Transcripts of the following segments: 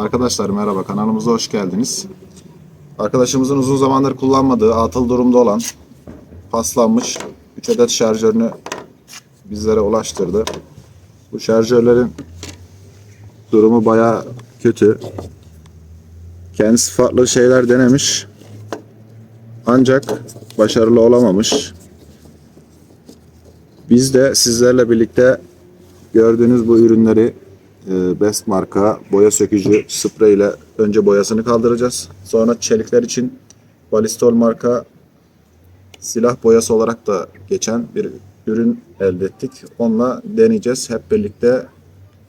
Arkadaşlar merhaba kanalımıza hoş geldiniz. Arkadaşımızın uzun zamandır kullanmadığı atıl durumda olan paslanmış 3 adet şarjörünü bizlere ulaştırdı. Bu şarjörlerin durumu baya kötü. Kendisi farklı şeyler denemiş. Ancak başarılı olamamış. Biz de sizlerle birlikte gördüğünüz bu ürünleri Best marka boya sökücü sprey ile önce boyasını kaldıracağız. Sonra çelikler için Balistol marka silah boyası olarak da geçen bir ürün elde ettik. Onunla deneyeceğiz. Hep birlikte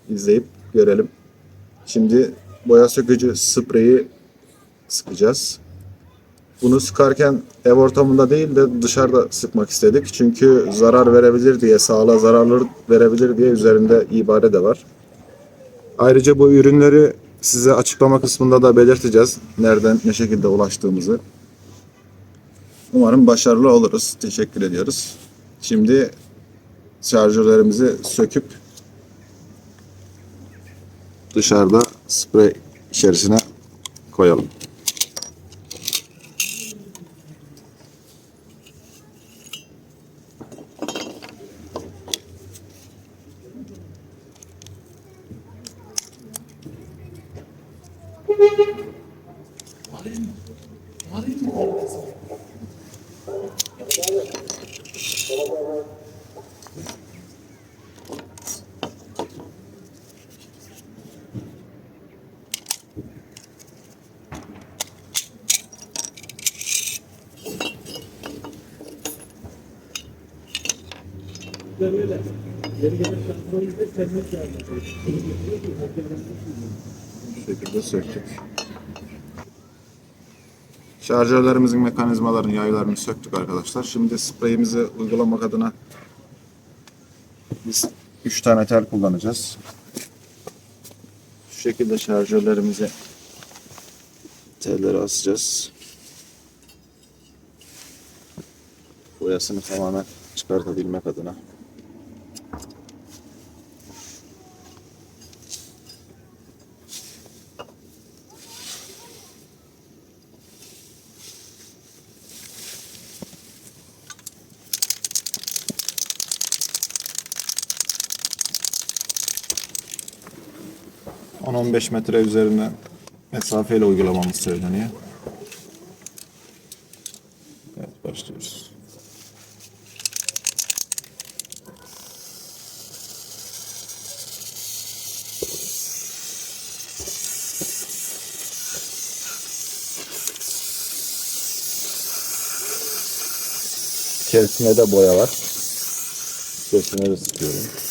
izleyip görelim. Şimdi boya sökücü spreyi sıkacağız. Bunu sıkarken ev ortamında değil de dışarıda sıkmak istedik. Çünkü zarar verebilir diye, sağlığa zararlı verebilir diye üzerinde ibare de var. Ayrıca bu ürünleri size açıklama kısmında da belirteceğiz. Nereden, ne şekilde ulaştığımızı. Umarım başarılı oluruz. Teşekkür ediyoruz. Şimdi şarjörlerimizi söküp dışarıda sprey içerisine koyalım. Bu şekilde söktük. Şarjörlerimizin mekanizmalarını, yaylarını söktük arkadaşlar. Şimdi spreyimizi uygulamak adına biz 3 tane tel kullanacağız. Şu şekilde şarjörlerimizi telleri asacağız. Boyasını tamamen çıkartabilmek adına. ...10-15 metre üzerinde mesafeyle uygulamamız söyleniyor. Evet başlıyoruz. İçerisinde de boya var. İçerisine de sıkıyorum.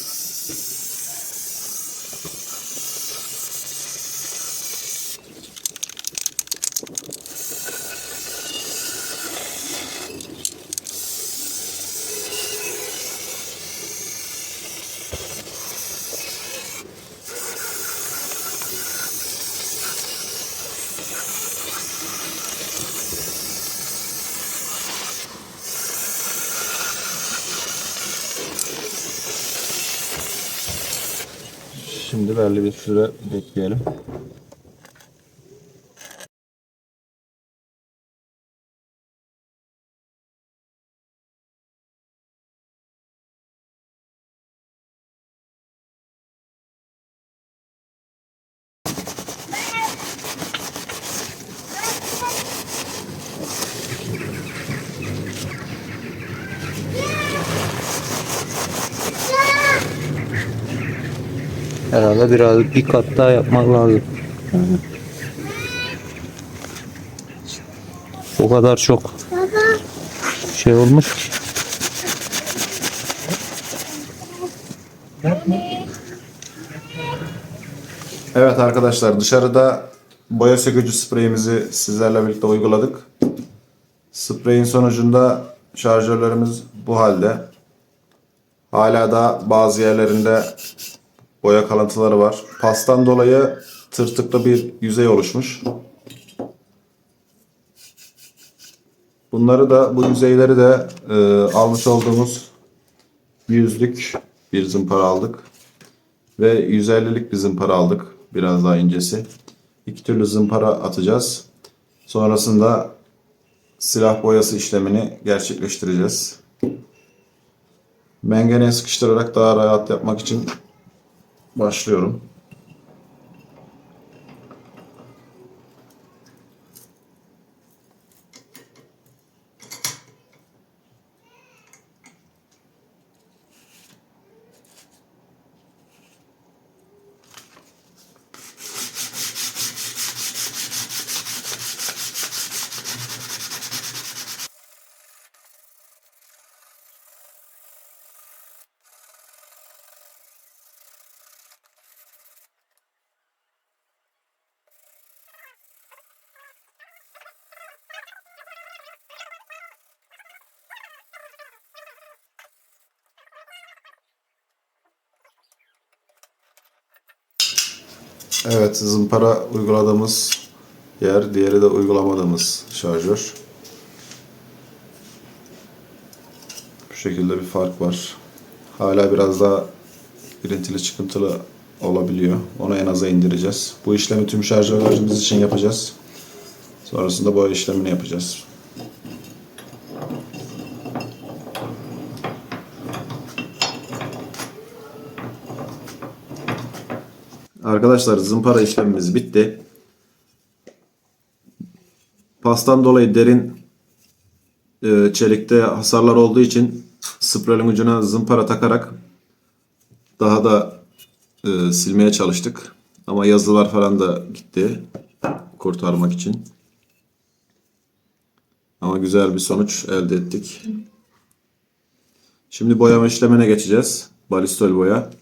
Şimdi belli bir süre bekleyelim. Herhalde biraz bir kat daha yapmak lazım. O kadar çok şey olmuş ki. Evet arkadaşlar dışarıda boya sökücü spreyimizi sizlerle birlikte uyguladık. Spreyin sonucunda şarjörlerimiz bu halde. Hala da bazı yerlerinde boya kalıntıları var. Pastan dolayı tırtıklı bir yüzey oluşmuş. Bunları da bu yüzeyleri de e, almış olduğumuz yüzlük bir zımpara aldık. Ve 150'lik bir zımpara aldık. Biraz daha incesi. İki türlü zımpara atacağız. Sonrasında silah boyası işlemini gerçekleştireceğiz. Mengeneye sıkıştırarak daha rahat yapmak için başlıyorum. Evet, zımpara uyguladığımız yer, diğeri de uygulamadığımız şarjör. Bu şekilde bir fark var. Hala biraz daha girintili çıkıntılı olabiliyor. Onu en aza indireceğiz. Bu işlemi tüm şarjörlerimiz için yapacağız. Sonrasında boya işlemini yapacağız. Arkadaşlar zımpara işlemimiz bitti. Pastan dolayı derin e, çelikte hasarlar olduğu için spreyin ucuna zımpara takarak daha da e, silmeye çalıştık. Ama yazılar falan da gitti kurtarmak için. Ama güzel bir sonuç elde ettik. Şimdi boyama işlemine geçeceğiz. Balistol boya.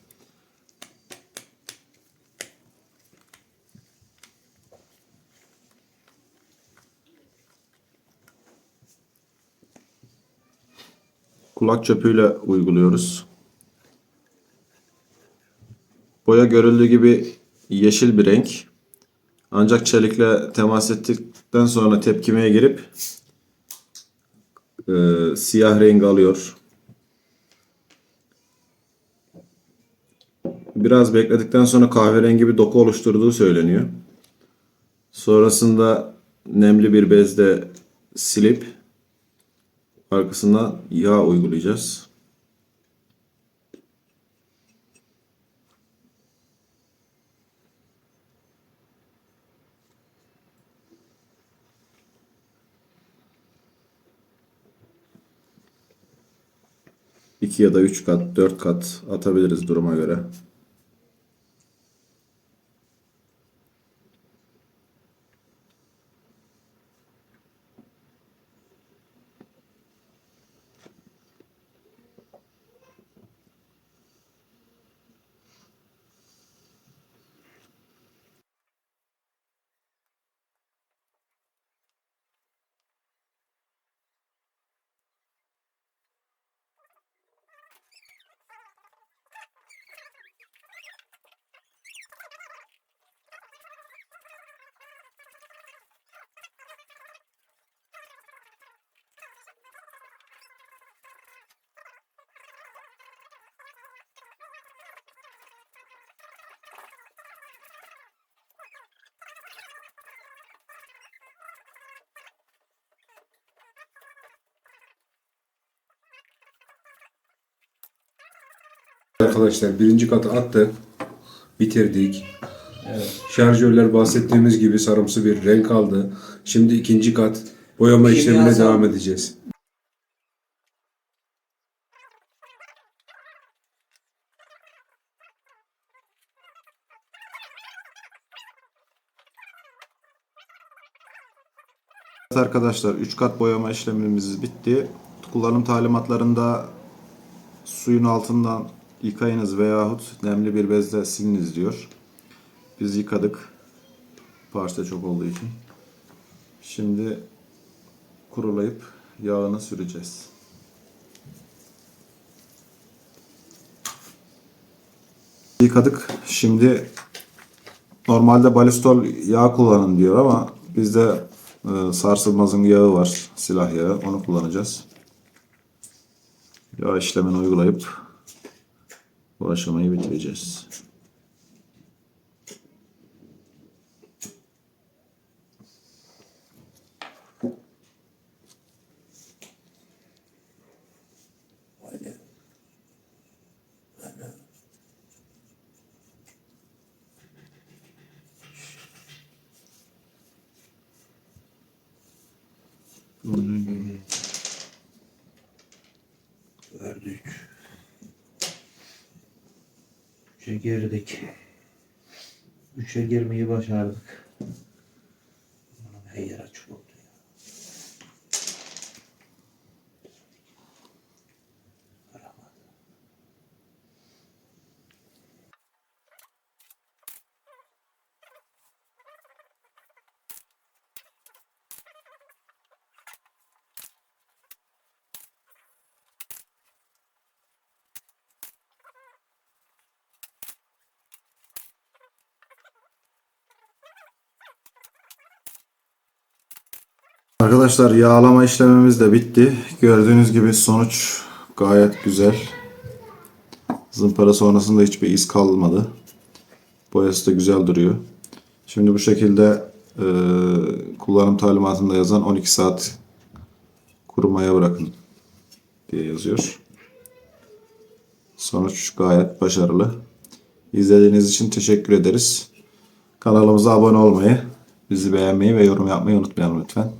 Kulak çöpüyle uyguluyoruz. Boya görüldüğü gibi yeşil bir renk. Ancak çelikle temas ettikten sonra tepkimeye girip e, siyah rengi alıyor. Biraz bekledikten sonra kahverengi bir doku oluşturduğu söyleniyor. Sonrasında nemli bir bezle silip Arkasına yağ uygulayacağız. İki ya da üç kat, dört kat atabiliriz duruma göre. Arkadaşlar birinci katı attık. Bitirdik. Şarjörler bahsettiğimiz gibi sarımsı bir renk aldı. Şimdi ikinci kat boyama işlemine Kimyasal. devam edeceğiz. Evet arkadaşlar 3 kat boyama işlemimiz bitti. Kullanım talimatlarında suyun altından yıkayınız veyahut nemli bir bezle siliniz diyor. Biz yıkadık. Parça çok olduğu için. Şimdi kurulayıp yağını süreceğiz. Yıkadık. Şimdi normalde balistol yağ kullanın diyor ama bizde e, sarsılmazın yağı var. Silah yağı. Onu kullanacağız. Yağ işlemini uygulayıp bu aşamayı bitireceğiz. Bunun 3'e girdik. 3'e girmeyi başardık. Arkadaşlar yağlama işlemimiz de bitti. Gördüğünüz gibi sonuç gayet güzel. Zımpara sonrasında hiçbir iz kalmadı. Boyası da güzel duruyor. Şimdi bu şekilde e, kullanım talimatında yazan 12 saat kurumaya bırakın diye yazıyor. Sonuç gayet başarılı. İzlediğiniz için teşekkür ederiz. Kanalımıza abone olmayı, bizi beğenmeyi ve yorum yapmayı unutmayalım lütfen.